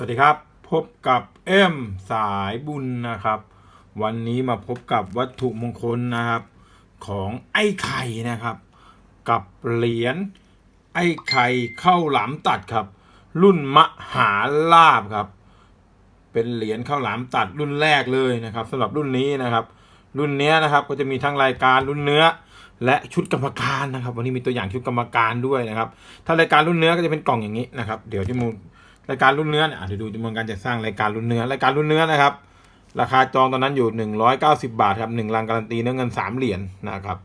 สวัสดีครับ พบกับเอ็มสายบุญนะครับ วันนี้มาพบกับวัตถุมงคลนะครับ ของไอ้ไข่นะครับ กับเหรียญไอ้ไข่เข้าหลามตัดครับ รุ่นมหาลาบครับ เป็นเหรียญข้าวหลามตัดรุ่นแรกเลยนะครับสำหรับรุ่นนี้นะครับ รุ่นนี้นะครับก็จะมีทั้งรายการรุ่นเนื้อและชุดกรรมการนะครับ วันนี้มีตัวอย่างชุดกรรมการด้วยนะครับ ถ้ารายการรุ่นเนื้อก็จะเป็นกล่องอย่างนี้นะครับ เดี๋ยวที่มู รายการรุ่นเนื้อเนี่ยเดี๋ยวดูจำนวนการจัดสร้างรายการรุ่นเนื้อรายการรุ่นเนื้อนะครับ ราคาจองตอนนั้นอยู่ 190 บาทครับหนึ่งลังการันตีเนื้อเงิน 3 เหรียญนะครับ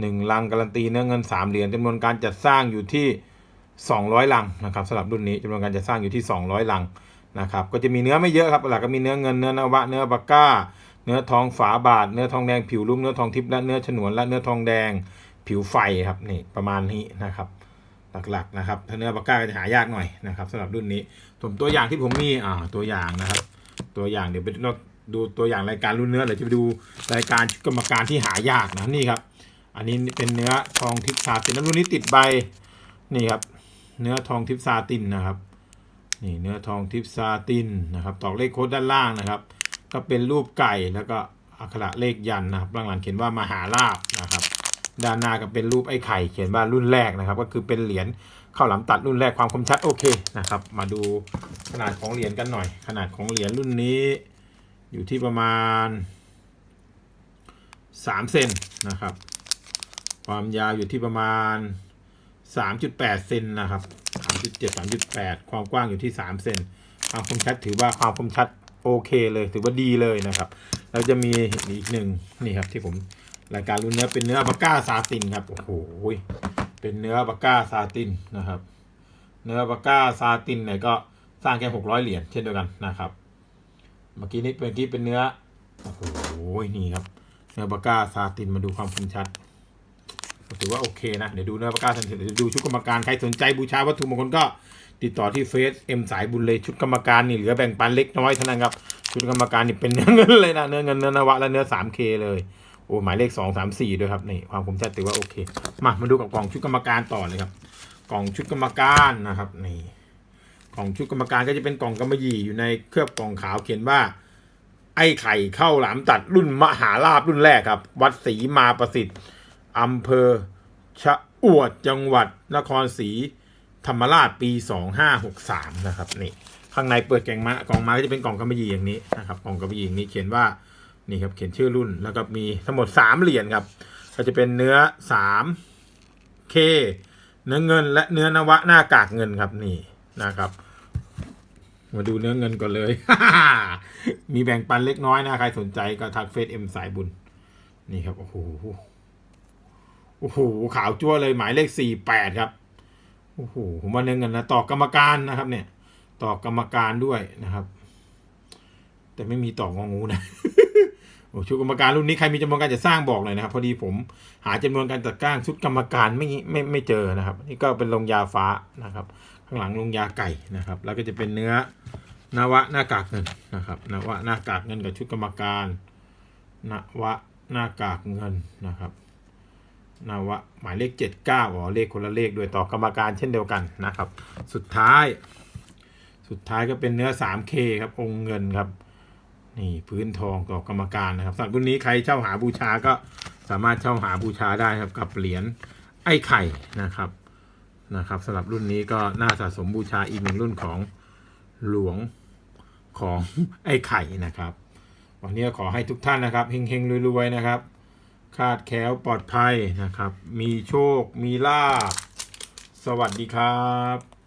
หนึ่งลังการันตีเนื้อเงิน 3 เหรียญจำนวนการจัดสร้างอยู่ที่ 200 ลังนะครับสำหรับรุ่นนี้จำนวนการจัดสร้างอยู่ที่ 200 ลังนะครับก็จะมีเนื้อไม่เยอะครับหลักก็มีเนื้อเงินเนื้อนวะเนื้อปากก้า เนื้อทองฝาบาท เนื้อทองแดงผิวลุ่มเนื้อทองทิพย์และเนื้อฉนวนและเนื้อทองแดงผิวไฟครับนี่ประมาณนี้นะครับ หลักๆนะครับถ้าเนื้อปากกาก็จะหายากหน่อยนะครับสำหรับรุ่นนี้ผมตัวอย่างที่ผมมีอ่าตัวอย่างนะครับ ตัวอย่างเดี๋ยวไปดูตัวอย่างรายการรุ่นเนื้อเดี๋ยวจะไปดูรายการกรรมการที่หายากนะนี่ครับ อันนี้เป็นเนื้อทองทิพซาตินรุ่นนี้ติดใบนี่ครับ เนื้อทองทิพซาตินนะครับนี่เนื้อทองทิพซาตินนะครับตอกเลขโค้ดด้านล่างนะครับ ก็เป็นรูปไก่แล้วก็อักขระเลขยันนะครับด้านหลังเขียนว่ามหาลาภนะครับ ด้านหน้าก็เป็นรูปไอ้ไข่เขียนว่ารุ่นแรกนะครับ ก็คือเป็นเหรียญข้าวหลามตัดรุ่นแรกความคมชัดโอเคนะครับ มาดูขนาดของเหรียญกันหน่อย ขนาดของเหรียญรุ่นนี้ อยู่ที่ประมาณ3เซนนะครับ ความยาวอยู่ที่ประมาณ 3.8เซนนะครับ3.7 3.8 ความกว้างอยู่ที่ 3 เซน ความคมชัดถือว่าความคมชัดโอเคเลย ถือว่าดีเลยนะครับ แล้วจะมีอีกหนึ่งนี่ครับที่ผม รายการรุ่นเนื้อเป็นเนื้ออัลปาก้าซาตินครับ โอ้โห เป็นเนื้ออัลปาก้าซาตินนะครับ เนื้ออัลปาก้าซาตินเนี่ยก็สร้างแค่600เหรียญเช่นเดียวกันนะครับ เมื่อกี้นี้เมื่อกี้เป็นเนื้อ โอ้โห นี่ครับ เนื้ออัลปาก้าซาตินมาดูความคมชัดถือว่าโอเคนะ เดี๋ยวดูเนื้อปากกาทันทีเดี๋ยวดูชุดกรรมการ ใครสนใจบูชาวัตถุมงคลก็ ติดต่อที่เฟซเอ็มสายบุญเลยชุดกรรมการนี่เหลือแบ่งปันเล็กน้อยเท่านั้นครับ ชุดกรรมการนี่เป็นเนื้อเงินเลยนะ เนื้อเงินเนื้อนวะและเนื้อ 3K เลย โอ้หมายเลข2 3 4ด้วยครับนี่ความคมชัดถือว่าโอเค มามาดูกับกล่องชุดกรรมการต่อเลยครับ กล่องชุดกรรมการนะครับนี่กล่องชุดกรรมการก็จะเป็นกล่องกำมะหยี่อยู่ในเคลือบกล่องขาวเขียนว่า ไอ้ไข่เข้าหลามตัดรุ่นมหาลาบรุ่นแรกครับ วัดศรีมาประสิทธิ์อำเภอชะอวดจังหวัดนครศรีธรรมราชปี 2563 นะครับนี่ข้างในเปิดแกงมะกล่องมาก็จะเป็นกล่องกำมะหยี่อย่างนี้นะครับกล่องกำมะหยี่อย่างนี้เขียนว่า นี่ครับเขียนชื่อรุ่นแล้วก็มีทั้งหมด 3 เหรียญครับ ก็จะเป็นเนื้อ 3K เนื้อเงินและเนื้อนวะหน้ากากเงินครับนี่นะครับ มาดูเนื้อเงินก่อนเลย มีแบ่งปันเล็กน้อยนะ ใครสนใจก็ทักเฟซเอ็มสายบุญ นี่ครับ โอ้โหโอ้โหขาวจั่วเลยหมายเลขสี่แปดครับโอ้โหผมว่าเนื้อเงินนะต่อกรรมการนะครับ เนี่ย ต่อกรรมการด้วยนะครับ แต่ไม่มีต่ององูนะ ชุดกรรมการรุ่นนี้ใครมีจำนวนการจะสร้างบอกเลยนะครับ พอดีผมหาจำนวนการจัดก้างชุดกรรมการไม่ไม่ไม่เจอนะครับ นี่ก็เป็นลงยาฟ้านะครับ ข้างหลังลงยาไก่นะครับ แล้วก็จะเป็นเนื้อนวะหน้ากากเงินนะครับนวะหน้ากากเงินกับชุดกรรมการนวะหน้ากากเงินนะครับนวะหมายเลขเจ็ดเก้าอ๋อเลขคนละเลขด้วยต่อกรรมการเช่นเดียวกันนะครับ สุดท้าย สุดท้ายก็เป็นเนื้อ 3K ครับองค์เงินครับ นี่พื้นทองต่อกรรมการนะครับสำหรับรุ่นนี้ใครเช่าหาบูชาก็สามารถเช่าหาบูชาได้ครับกับเหรียญไอ้ไข่นะครับนะครับสำหรับรุ่นนี้ก็น่าสะสมบูชาอีกหนึ่งรุ่นของหลวงของไอ้ไข่นะครับ วันนี้ก็ขอให้ทุกท่านนะครับเฮงๆรวยๆนะครับ คาดแค้วปลอดภัยนะครับ มีโชคมีลาบสวัสดีครับ